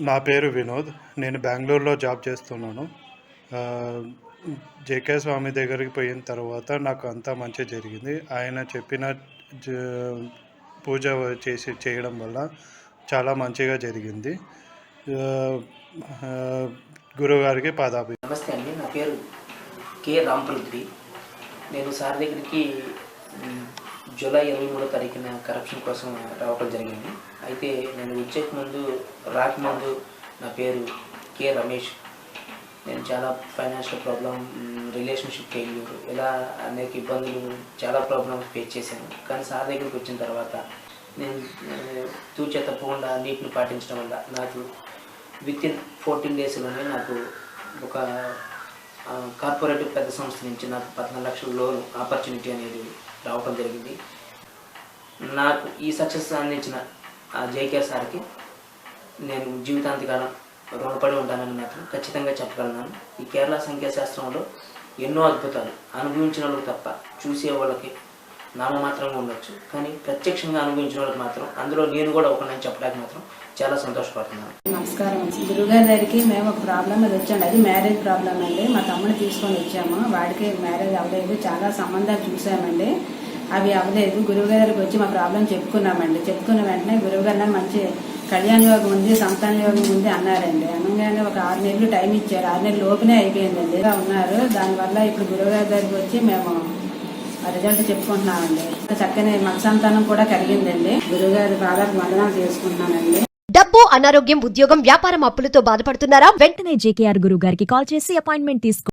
నా పేరు వినోద్. నేను బెంగళూరులో జాబ్ చేస్తున్నాను. జేకే స్వామి దగ్గరికి పోయిన తర్వాత నాకు అంతా మంచి జరిగింది. ఆయన చెప్పిన జ- పూజ చేసి చేయడం వల్ల చాలా మంచిగా జరిగింది. ఆ, గురువుగారికి పాదాభి నమస్తే అండి. నా పేరు కె రాంపృథ్వీ నేను సార్ దగ్గరికి జూలై ఇరవై మూడో తారీఖున కరప్షన్ కోసం రావటం జరిగింది. అయితే నేను వచ్చే ముందు రాకముందు నా పేరు కె రమేష్. నేను చాలా ఫైనాన్షియల్ ప్రాబ్లం రిలేషన్షిప్ ఫెయిల్యూర్ ఇలా అనేక ఇబ్బందులు చాలా ప్రాబ్లమ్స్ ఫేస్ చేశాను. కానీ సార్ దగ్గరికి వచ్చిన తర్వాత నేను తూచే తప్పకుండా నీటిని పాటించడం వల్ల నాకు విత్ ఇన్ ఫోర్టీన్ డేస్లోనే నాకు ఒక కార్పొరేటివ్ పెద్ద సంస్థ నుంచి నాకు పద్నాలుగు లక్షల లోన్ ఆపర్చునిటీ అనేది రావటం జరిగింది. నాకు ఈ సక్సెస్ అందించిన ఆ జేకే సార్కి నేను జీవితాంతకాలం రుణపడి ఉంటానని మాత్రం ఖచ్చితంగా చెప్పగలను. ఈ కేరళ సంఖ్యాశాస్త్రంలో ఎన్నో అద్భుతాలు అనుభవించిన వాళ్ళకి తప్ప చూసే వాళ్ళకి నామమాత్రంగా ఉండొచ్చు. కానీ ప్రత్యక్షంగా అనుభవించిన వాళ్ళకి మాత్రం అందులో నేను కూడా ఒకనని చెప్పడానికి మాత్రం చాలా సంతోషపడుతున్నాను. నమస్కారం గురుగారి దగ్గరికి మేము ఒక ప్రాబ్లం మీద వచ్చాము అది మ్యారేజ్ ప్రాబ్లం అండి. మా తమ్ముడు తీసుకొని వచ్చాము. వాడికి మ్యారేజ్ అవ్వలేదు. చాలా సంబంధాలు చూసామండి. అవి అవ్వలేదు. గురువుగారి దగ్గరికి వచ్చి మా ప్రాబ్లం చెప్పుకున్నామండి. చెప్పుకున్న వెంటనే గురువుగారు మంచి కళ్యాణ యోగం ఉంది సంతాన యోగం ఉంది అన్నారండి. అనగానే ఒక ఆరు నెలలు టైం ఇచ్చారు. ఆరు నెలలు లోపునే అయిపోయిందండి. ఉన్నారు. దానివల్ల ఇప్పుడు గురువుగారి దగ్గరికి వచ్చి మేము రిజల్ట్ చెప్పుకుంటున్నామండి చక్కని మనసంతానం కూడా కలిగిందండి. గురువుగారి పాదాలకు వందనాలు చేసుకుంటున్నానండి. డబ్బు అనారోగ్యం ఉద్యోగం వ్యాపారం అప్పులతో బాధపడుతున్నారా? వెంటనే జేకేఆర్ గురువు గారికి కాల్ చేసి అపాయింట్మెంట్ తీసుకో